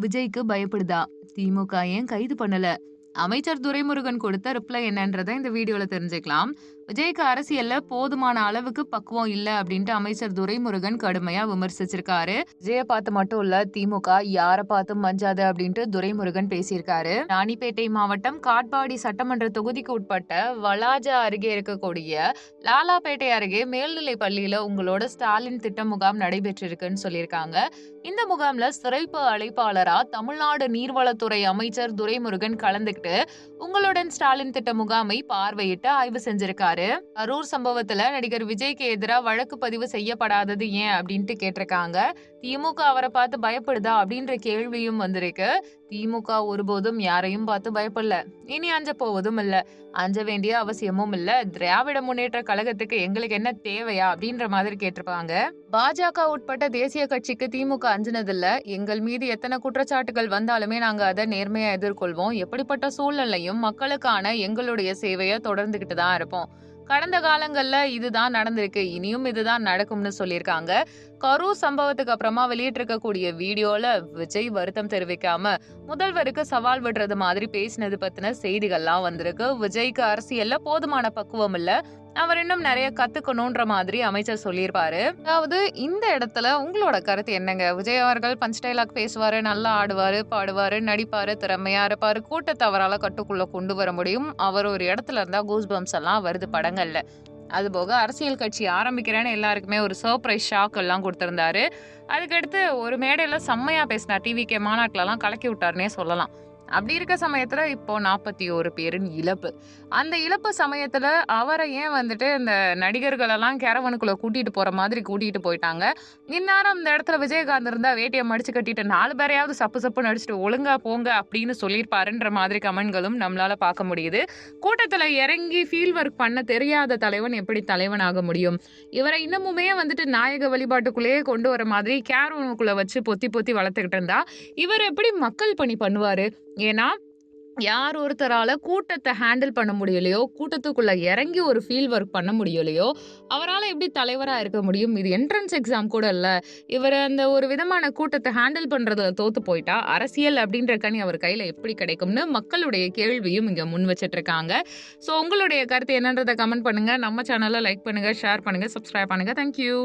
விஜய்க்கு பயப்படுதா? திமுக ஏன் கைது பண்ணல? அமைச்சர் துரைமுருகன் கொடுத்த ரிப்ளை என்னன்றதை இந்த வீடியோல தெரிஞ்சுக்கலாம். விஜய்க்கு அரசியல்ல போதுமான அளவுக்கு பக்குவம் இல்ல அப்படின்ட்டு அமைச்சர் துரைமுருகன் கடுமையா விமர்சிச்சிருக்காரு. விஜய பார்த்து மட்டும் இல்ல திமுக யார பார்த்தும் மஞ்சாது அப்படின்ட்டு துரைமுருகன் பேசியிருக்காரு. ராணிப்பேட்டை மாவட்டம் காட்பாடி சட்டமன்ற தொகுதிக்கு உட்பட்ட வளாஜா அருகே இருக்கக்கூடிய லாலாபேட்டை அருகே மேல்நிலை பள்ளியில உங்களோட ஸ்டாலின் திட்ட முகாம் நடைபெற்றிருக்குன்னு சொல்லியிருக்காங்க. இந்த முகாம்ல சிறப்பு அழைப்பாளரா தமிழ்நாடு நீர்வளத்துறை அமைச்சர் துரைமுருகன் கலந்துக்கிட்டு உங்களுடன் ஸ்டாலின் திட்ட முகாமை பார்வையிட்டு ஆய்வு செஞ்சிருக்காரு. அரூர் சம்பவத்துல நடிகர் விஜய்க்கு எதிராக வழக்கு பதிவு செய்யப்படாதது ஏன் அப்படின்ட்டு கேட்டிருக்காங்க. திமுக அவரை பார்த்து பயப்படுதா அப்படின்ற கேள்வியும் வந்திருக்கு. திமுக ஒருபோதும் யாரையும் பார்த்து பயப்படல. இனி அஞ்ச போவதும் இல்ல. அஞ்ச வேண்டிய அவசியமும் இல்ல. திராவிட முன்னேற்ற கழகத்துக்கு எங்களுக்கு என்ன தேவையா அப்படின்ற மாதிரி கேட்டிருப்பாங்க. பாஜக உட்பட்ட தேசிய கட்சிக்கு திமுக அஞ்சினதில்ல. எங்கள் மீது எத்தனை குற்றச்சாட்டுகள் வந்தாலுமே நாங்க அதை நேர்மையா எதிர்கொள்வோம். எப்படிப்பட்ட சூழ்நிலையும் மக்களுக்கான எங்களுடைய சேவையை தொடர்ந்துகிட்டு தான் இருப்போம். கடந்த காலங்களில் இதுதான் நடந்திருக்கு. இனியும் இதுதான் நடக்கும்னு சொல்லியிருக்காங்க. கரூர் சம்பவத்துக்கு அப்புறமா வெளியிட்டிருக்கக்கூடிய வீடியோல விஜய் வருத்தம் தெரிவிக்காம முதல்வருக்கு சவால் விடுறது மாதிரி பேசினது பத்தின செய்திகள்லாம் வந்திருக்கு. விஜய்க்கு அரசியல்ல போதுமான பக்குவம் இல்ல. அவர் இன்னும் நிறைய கத்துக்கணும்ன்ற மாதிரி அமைச்சர் சொல்லியிருப்பாரு. அதாவது இந்த இடத்துல உங்களோட கருத்து என்னங்க? விஜய் அவர்கள் பஞ்ச் டைலாக் பேசுவாரு நல்லா ஆடுவாரு பாடுவாரு நடிப்பாரு திறமையா இருப்பாரு. கூட்டத்தை அவரால் கட்டுக்குள்ள கொண்டு வர முடியும். அவர் ஒரு இடத்துல இருந்தா கூஸ் பம்ஸ் எல்லாம் வருது படங்கள்ல. அதுபோக அரசியல் கட்சி ஆரம்பிக்கிறேன்னு எல்லாருக்குமே ஒரு சர்ப்ரைஸ் ஷாக் எல்லாம் கொடுத்துருந்தாரு. அதுக்கடுத்து ஒரு மேடையில் செம்மையாக பேசினார். டிவிகே மாநாட்டிலலாம் கலக்கி விட்டாருன்னே சொல்லலாம். அப்படி இருக்க சமயத்துல இப்போ நாற்பத்தி ஒரு பேரின் இழப்பு. அந்த இழப்பு சமயத்துல அவரை ஏன் வந்துட்டு இந்த நடிகர்கள் எல்லாம் கேரவனுக்குள்ள கூட்டிட்டு போற மாதிரி கூட்டிட்டு போயிட்டாங்க? இந்நேரம் அந்த இடத்துல விஜயகாந்த் இருந்தா வேட்டியை மடிச்சு கட்டிட்டு நாலு பேரையாவது சப்பு சப்பு நடிச்சுட்டு ஒழுங்கா போங்க அப்படின்னு சொல்லியிருப்பாருன்ற மாதிரி கமெண்ட்களும் நம்மளால பார்க்க முடியுது. கூட்டத்துல இறங்கி ஃபீல்ட் ஒர்க் பண்ண தெரியாத தலைவன் எப்படி தலைவனாக முடியும்? இவரை இன்னமுமே வந்துட்டு நாயக வழிபாட்டுக்குள்ளேயே கொண்டு வர மாதிரி கேரவனுக்குள்ள வச்சு பொத்தி பொத்தி வளர்த்துக்கிட்டு இருந்தா இவர் எப்படி மக்கள் பணி பண்ணுவாரு? ஏன்னா யார் ஒருத்தரால கூட்டத்தை ஹேண்டில் பண்ண முடியலையோ கூட்டத்துக்குள்ள இறங்கி ஒரு ஃபீல் ஒர்க் பண்ண முடியலையோ அவரால் எப்படி தலைவராக இருக்க முடியும்? இது என்ட்ரன்ஸ் எக்ஸாம் கூட இல்லை. இவர் அந்த ஒரு விதமான கூட்டத்தை ஹேண்டில் பண்ணுறதுல தோத்து போயிட்டா அரசியல் அப்படின்ற கனி அவர் கையில் எப்படி கிடைக்கும்னு மக்களுடைய கேள்வியும் இங்கே முன் வச்சிட்ருக்காங்க ஸோ உங்களுடைய கருத்து என்னன்றதை கமெண்ட் பண்ணுங்கள் நம்ம சேனலை லைக் பண்ணுங்கள் ஷேர் பண்ணுங்கள் சப்ஸ்கிரைப் பண்ணுங்கள் தேங்க்யூ